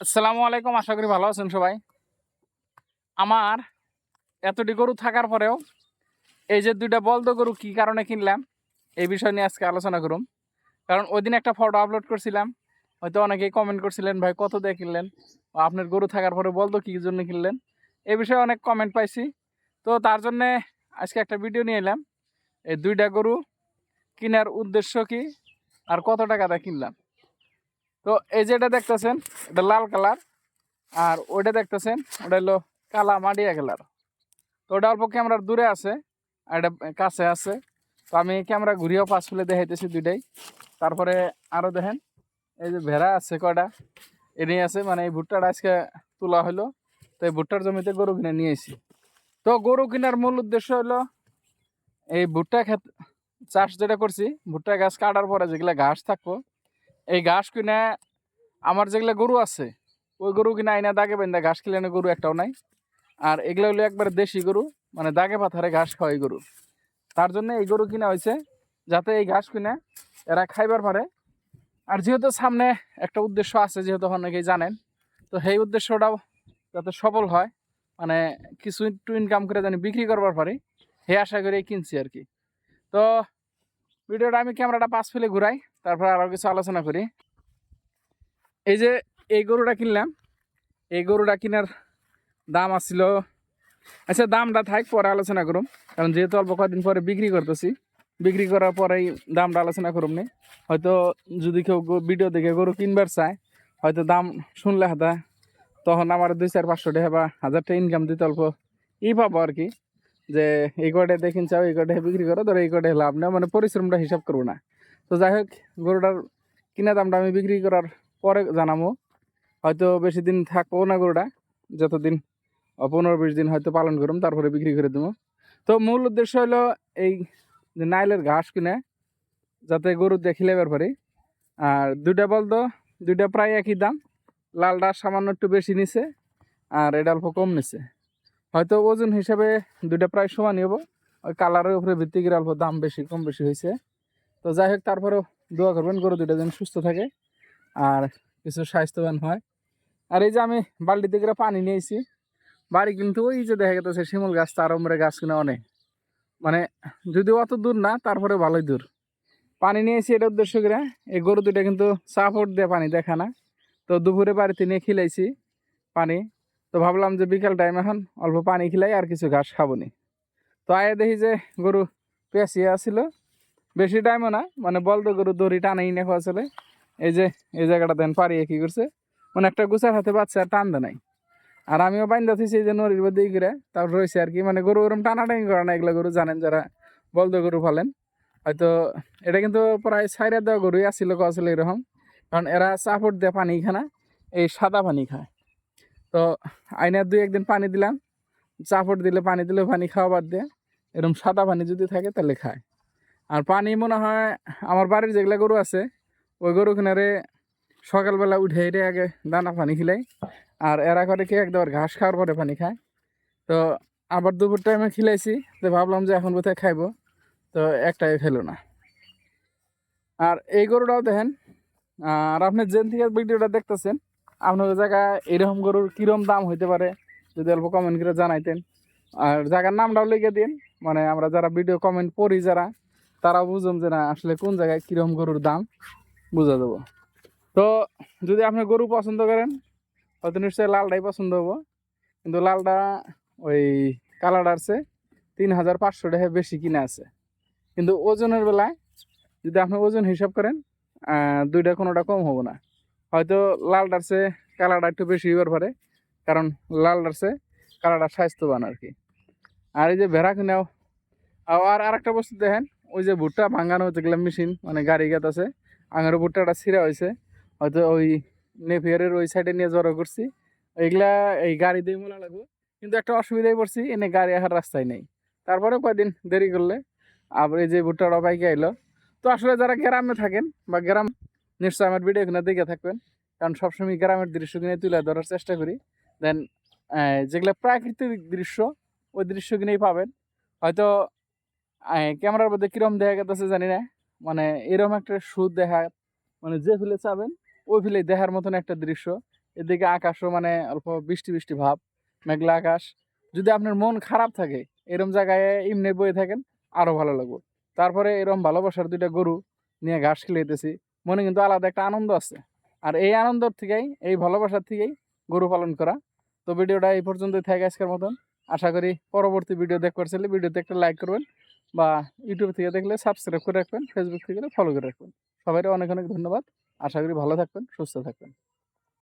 আসসালামু আলাইকুম, আশা করি ভালো আছেন সবাই। আমার এতটি গরু থাকার পরেও এই যে দুইটা বলদ গরু কি কারণে কিনলাম, এই বিষয় নিয়ে আজকে আলোচনা করুম। কারণ ওই দিন একটা ফটো আপলোড করছিলাম, হয়তো অনেকেই কমেন্ট করছিলেন, ভাই, কত দিয়ে কিনলেন? আপনার গরু থাকার পরে বলদ কী জন্য কিনলেন? এ বিষয়ে অনেক কমেন্ট পাইছি। তো তার জন্যে আজকে একটা ভিডিও নিয়ে এলাম। এই দুইটা গরু কেনার উদ্দেশ্য কি? আর কত টাকা টাকাটা কিনলাম? তো এই যেটা দেখতেছেন, এটা লাল কালার, আর ওইটা দেখতেছেন, ওটা হলো কালা মাডিয়া কালার। তো ওটা অল্প ক্যামেরার দূরে আছে, আর এটা কাছে আছে। তো আমি ক্যামেরা ঘুরিয়েও পাশ ফুলে দেখাইতেছি দুইটাই। তারপরে আরও দেখেন, এই যে ভেড়া আছে কয়টা এনেই আছে মানে এই ভুট্টাটা আজকে তোলা হলো। তো এই ভুট্টার জমিতে গরু কিনে নিয়ে এসি তো গরু কেনার মূল উদ্দেশ্য হলো, এই ভুট্টা ক্ষেত, চাষ যেটা করছি, ভুট্টা গাছ কাটার পরে যেগুলা ঘাস থাকব এই ঘাস কিনে আমার যেগুলো গরু আছে, ওই গরু কিনে আইনা দাগে বেন্দা ঘাস কিনে গরু একটাও নাই। আর এগুলো হলো একবার দেশি গরু মানে দাগে পাথারে ঘাস খাওয়াই গরু। তার জন্য এই গরু কিনা হয়েছে যাতে এই ঘাস কিনে এরা খাইবার পারে। আর যেহেতু সামনে একটা উদ্দেশ্য আছে, যেহেতু অনেকেই জানেন, তো সেই উদ্দেশ্যটাও যাতে সফল হয় মানে কিছু একটু ইনকাম করে জানি বিক্রি করবার পারি হে আশা করে কিনছি আর কি। তো ভিডিওটা আমি ক্যামেরাটা পাশ ফেলে ঘুরাই, তারপর আরও কিছু আলোচনা করি। এই যে এই গরুটা কিনলাম, এই গরুটা কেনার দাম আসছিল আচ্ছা দামটা থাক, পরে আলোচনা করুম। কারণ যেহেতু অল্প কদিন পরে বিক্রি করতেছি, বিক্রি করার পরেই দামটা আলোচনা করুম নি। হয়তো যদি কেউ ভিডিও দেখে গরু কিনবার চায়, হয়তো দাম শুনলে হাতা, তখন আমার দুই চার পাঁচশো টাকা বা হাজার টাকা ইনকাম দিতে অল্প ই পাবো আর কি। যে এই কটে দেখিন চাও, এই কটে বিক্রি করো, ধরো এই কটে লাভ নেই মানে পরিশ্রমটা হিসাব করব না। তো যাই হোক, গরুটার কিনা দামটা আমি বিক্রি করার পরে জানাব। হয়তো বেশি দিন থাকব না গরুটা, যতদিন পনেরো বিশ দিন হয়তো পালন করুম, তারপরে বিক্রি করে দেবো। তো মূল উদ্দেশ্য হলো এই নাইলের ঘাস কিনে, যাতে গরু দেখিলে পারি। আর দুইটা বলতো দুইটা প্রায় একই দাম, লালটা সামান্য একটু বেশি নিছে, আর এটা কম নিছে। হয়তো ওজন হিসাবে দুইটা প্রায় সমানই হব ওই কালারের উপরে ভিত্তি করে অল্প দাম বেশি, কম বেশি হয়েছে তো যাই হোক, তারপরেও দোয়া করবেন গরু দুইটা যেন সুস্থ থাকে আর কিছু স্বাস্থ্যবান হয়। আর এই যে আমি বালতি থেকে পানি নিয়েছি, বাড়ি কিন্তু ওই যে দেখা গেছে শিমুল গাছ তার উমরে গাছ কিনা অনেক মানে যদি অত দূর না, তারপরে ভালোই দূর। পানি নিয়েছি এটা উদ্দেশ্য করে, এই গরু দুটা কিন্তু সাপোর্ট দিয়ে পানি দেখা না তো দুপুরে বাড়িতে নিয়ে খিলাইছি পানি। তো ভাবলাম যে বিকাল টাইম এখন, অল্প পানি খিলাই আর কিছু ঘাস খাব নি তো আয়ে দেখি যে গরু পেঁচিয়ে আসছিল বেশি টাইমও না মানে বলতো গরু দড়ি টানাই না খাওয়া এই যে, এই জায়গাটা দেন পারিয়ে কি করছে। মানে একটা গুছার হাতে বাচ্চা আর টান দে নাই। আর আমিও বাইন্দা এই যে নদীর মধ্যে ই করে তারপর রয়েছে আর কি। মানে গরু ওরম টানাটানি করে না এগুলো গরু, জানেন যারা বলদ গরু ফালেন হয়তো এটা কিন্তু প্রায় সাইরা দেওয়া গরুই আসছিল আসলে এরকম। কারণ এরা চাপড় দিয়ে পানি খায় না, এই সাদা পানি খায়। তো আইনার দুই একদিন পানি দিলাম চাপড় দিলে পানি দিলে পানি খাওয়া বাদ দিয়ে এরকম সাদা পানি যদি থাকে তাহলে খায়। আর পানি মনে হয় আমার বাড়ির যেগুলা গরু আছে, ওই গরু কিনারে সকালবেলা উঠে এটে আগে দানা পানি খিলাই, আর এরা করে কি একদম ঘাস খাওয়ার পরে পানি খায়। তো আবার দুপুর টাইমে খিলাইছি, তো ভাবলাম যে এখন কোথায় খাইবো, তো একটাই ফেলো না। আর এই গরুটাও দেখেন, আর আপনি যেন থেকে ভিডিওটা দেখতেছেন আপনার জায়গায় এরকম গরুর কিরম দাম হইতে পারে? যদি অল্প কমেন্ট করে জানাইতেন। আর জায়গার নামটাও লিখে দিন। মানে আমরা যারা ভিডিও কমেন্ট পড়ি যারা তারা বুঝুন যে না, আসলে কোন জায়গায় কিরম গরুর দাম? বুঝা দেবো। তো যদি আপনি গরু পছন্দ করেন, হয়তো নিশ্চয়ই লালটাই পছন্দ হব। কিন্তু লালটা ওই কালারটার চেয়ে তিন হাজার পাঁচশো টাকা বেশি কিনে আছে। কিন্তু ওজনের বেলায় যদি আপনি ওজন হিসাব করেন দুইটা কোনোটা কম হব না। হয়তো লাল চেয়ে কালারটা একটু বেশি হবার পারে, কারণ লাল চেয়ে কালারটা স্বাস্থ্যবান আর কি। আর এই যে ভেড়া কিনাও আর আর একটা বস্তু দেখেন, ওই যে ভুট্টা ভাঙানো যেগুলো মেশিন মানে গাড়ি গাত আছে, আঙের ভুট্টাটা ছিঁড়া হয়েছে হয়তো ওই নেভিয়ারের ওই সাইডে নিয়ে জড়ো করছি এইগুলা এই গাড়ি দিয়ে মোলা লাগবে, কিন্তু একটা অসুবিধায় পড়ছি, এনে গাড়ি আসার রাস্তায় নেই। তারপরে কয়দিন দেরি করলে, আবার এই যে ভুট্টাটা বাইকে আইলো তো আসলে যারা গ্রামে থাকেন বা গ্রাম নিশ্চয়ই আমার ভিডিও কিনে দেখে থাকবেন। কারণ সবসময় গ্রামের দৃশ্য কিনে তুলে ধরার চেষ্টা করি। দেন যেগুলো প্রাকৃতিক দৃশ্য, ওই দৃশ্য কিনেই পাবেন। হয়তো ক্যামেরার মধ্যে কিরম দেখা গেছে জানি না। মানে এরকম একটা সুদ দেখা মানে যে ফিলে চাবেন, ওই ফিলে দেখার মতন একটা দৃশ্য। এদিকে আকাশও মানে অল্প বৃষ্টি বৃষ্টি ভাব, মেঘলা আকাশ। যদি আপনার মন খারাপ থাকে, এরম জায়গায় এমনি বয়ে থাকেন আরও ভালো লাগবে। তারপরে এরম ভালোবাসার দুইটা গরু নিয়ে ঘাস খেলেতেছি মনে কিন্তু আলাদা একটা আনন্দ আছে। আর এই আনন্দর থেকেই, এই ভালোবাসার থেকেই গরু পালন করা। তো ভিডিওটা এই পর্যন্তই থাকে আজকের মতন। আশা করি পরবর্তী ভিডিও দেখবার পারছিলে ভিডিওতে একটা লাইক করবেন বা ইউটিউব থেকে দেখলে সাবস্ক্রাইব করে রাখবেন ফেসবুক থেকে ফলো করে রাখবেন। সবাই অনেক অনেক ধন্যবাদ। আশা করি ভালো থাকবেন, সুস্থ থাকবেন।